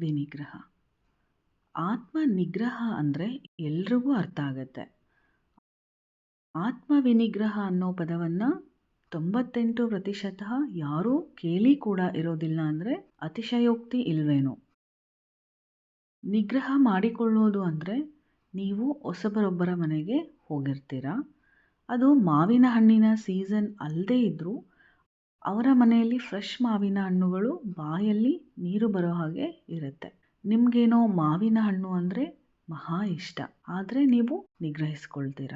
ವಿನಿಗ್ರಹ. ಆತ್ಮ ನಿಗ್ರಹ ಅಂದರೆ ಎಲ್ರಿಗೂ ಅರ್ಥ ಆಗತ್ತೆ. ಆತ್ಮ ವಿನಿಗ್ರಹ ಅನ್ನೋ ಪದವನ್ನು ತೊಂಬತ್ತೆಂಟು ಪ್ರತಿಶತ ಯಾರೂ ಕೇಳಿ ಕೂಡ ಇರೋದಿಲ್ಲ ಅಂದರೆ ಅತಿಶಯೋಕ್ತಿ ಇಲ್ವೇನೋ. ನಿಗ್ರಹ ಮಾಡಿಕೊಳ್ಳೋದು ಅಂದರೆ ನೀವು ಹೊಸಬರೊಬ್ಬರ ಮನೆಗೆ ಹೋಗಿರ್ತೀರ? ಅದು ಮಾವಿನ ಹಣ್ಣಿನ ಸೀಸನ್ ಅಲ್ಲದೇ ಇದ್ದರೂ ಅವರ ಮನೆಯಲ್ಲಿ ಫ್ರೆಶ್ ಮಾವಿನ ಹಣ್ಣುಗಳು ಬಾಯಲ್ಲಿ ನೀರು ಬರೋ ಹಾಗೆ ಇರುತ್ತೆ. ನಿಮಗೇನೋ ಮಾವಿನ ಹಣ್ಣು ಅಂದರೆ ಮಹಾ ಇಷ್ಟ. ಆದರೆ ನೀವು ನಿಗ್ರಹಿಸ್ಕೊಳ್ತೀರ?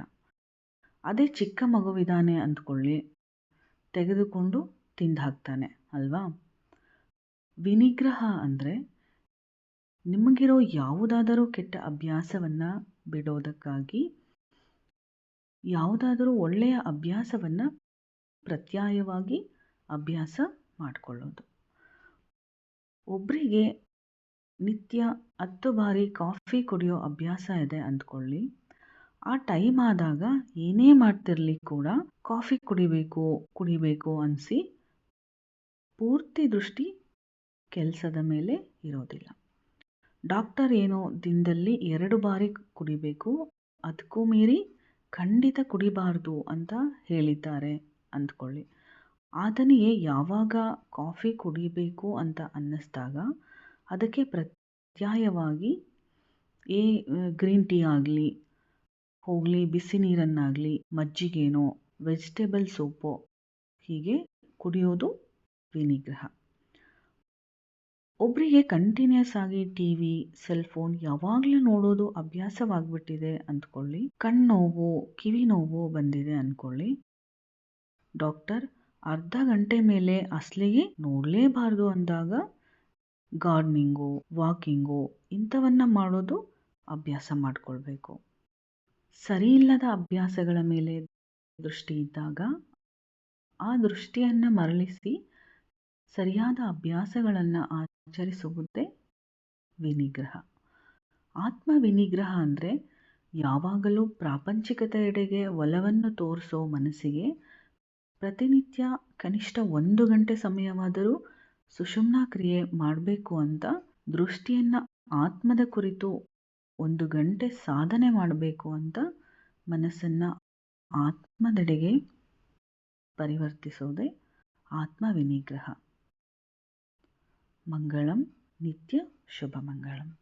ಅದೇ ಚಿಕ್ಕ ಮಗುವಿದಾನೆ ಅಂದ್ಕೊಳ್ಳಿ. ತೆಗೆದುಕೊಂಡು ತಿಂದು ಹಾಕ್ತಾನೆ, ಅಲ್ವಾ? ವಿನಿಗ್ರಹ ಅಂದರೆ ನಿಮಗಿರೋ ಯಾವುದಾದರೂ ಕೆಟ್ಟ ಅಭ್ಯಾಸವನ್ನು ಬಿಡೋದಕ್ಕಾಗಿ ಯಾವುದಾದರೂ ಒಳ್ಳೆಯ ಅಭ್ಯಾಸವನ್ನು ಪ್ರತ್ಯಯವಾಗಿ ಅಭ್ಯಾಸ ಮಾಡಿಕೊಳ್ಳೋದು. ಒಬ್ಬರಿಗೆ ನಿತ್ಯ ಹತ್ತು ಬಾರಿ ಕಾಫಿ ಕುಡಿಯೋ ಅಭ್ಯಾಸ ಇದೆ ಅಂದ್ಕೊಳ್ಳಿ. ಆ ಟೈಮ್ ಆದಾಗ ಏನೇ ಮಾಡ್ತಿರಲಿ ಕೂಡ ಕಾಫಿ ಕುಡಿಬೇಕು ಕುಡಿಬೇಕು ಅನಿಸಿ ಪೂರ್ತಿ ದೃಷ್ಟಿ ಕೆಲಸದ ಮೇಲೆ ಇರೋದಿಲ್ಲ. ಡಾಕ್ಟರ್ ಏನೋ ದಿನದಲ್ಲಿ ಎರಡು ಬಾರಿ ಕುಡಿಬೇಕು ಅದಕ್ಕೂ ಮೀರಿ ಖಂಡಿತ ಕುಡಿಬಾರ್ದು ಅಂತ ಹೇಳಿದ್ದಾರೆ ಅಂದ್ಕೊಳ್ಳಿ. ಆತನಿಗೆ ಯಾವಾಗ ಕಾಫಿ ಕುಡಿಬೇಕು ಅಂತ ಅನ್ನಿಸ್ದಾಗ ಅದಕ್ಕೆ ಪ್ರತ್ಯಯವಾಗಿ, ಏ, ಗ್ರೀನ್ ಟೀ ಆಗಲಿ, ಹೋಗಲಿ, ಬಿಸಿ ನೀರನ್ನಾಗಲಿ, ಮಜ್ಜಿಗೆನೋ, ವೆಜಿಟೇಬಲ್ ಸೋಪು, ಹೀಗೆ ಕುಡಿಯೋದು ವಿನಿಗ್ರಹ. ಒಬ್ಬರಿಗೆ ಕಂಟಿನ್ಯೂಸ್ ಆಗಿ ಟಿ ವಿ, ಸೆಲ್ ಫೋನ್ ಯಾವಾಗಲೂ ನೋಡೋದು ಅಭ್ಯಾಸವಾಗ್ಬಿಟ್ಟಿದೆ ಅಂದ್ಕೊಳ್ಳಿ. ಕಣ್ಣು ನೋವು ಕಿವಿ ನೋವು ಬಂದಿದೆ ಅಂದ್ಕೊಳ್ಳಿ. ಡಾಕ್ಟರ್ ಅರ್ಧ ಗಂಟೆ ಮೇಲೆ ಅಸಲಿಗೆ ನೋಡಲೇಬಾರ್ದು ಅಂದಾಗ ಗಾರ್ಡ್ನಿಂಗು, ವಾಕಿಂಗು ಇಂಥವನ್ನ ಮಾಡೋದು ಅಭ್ಯಾಸ ಮಾಡಿಕೊಳ್ಬೇಕು. ಸರಿಯಿಲ್ಲದ ಅಭ್ಯಾಸಗಳ ಮೇಲೆ ದೃಷ್ಟಿ ಇದ್ದಾಗ ಆ ದೃಷ್ಟಿಯನ್ನು ಮರಳಿಸಿ ಸರಿಯಾದ ಅಭ್ಯಾಸಗಳನ್ನು ಆಚರಿಸುವುದೇ ವಿನಿಗ್ರಹ. ಆತ್ಮ ವಿನಿಗ್ರಹ ಅಂದರೆ ಯಾವಾಗಲೂ ಪ್ರಾಪಂಚಿಕತೆಯೆಡೆಗೆ ಒಲವನ್ನು ತೋರಿಸೋ ಮನಸ್ಸಿಗೆ ಪ್ರತಿನಿತ್ಯ ಕನಿಷ್ಠ ಒಂದು ಗಂಟೆ ಸಮಯವಾದರೂ ಸುಷುಮ್ನ ಕ್ರಿಯೆ ಮಾಡಬೇಕು ಅಂತ ದೃಷ್ಟಿಯನ್ನು ಆತ್ಮದ ಕುರಿತು ಒಂದು ಗಂಟೆ ಸಾಧನೆ ಮಾಡಬೇಕು ಅಂತ ಮನಸ್ಸನ್ನು ಆತ್ಮದೆಡೆಗೆ ಪರಿವರ್ತಿಸೋದೇ ಆತ್ಮ ವಿನಿಗ್ರಹ ಮಂಗಳಂ ನಿತ್ಯ ಶುಭ ಮಂಗಳಂ.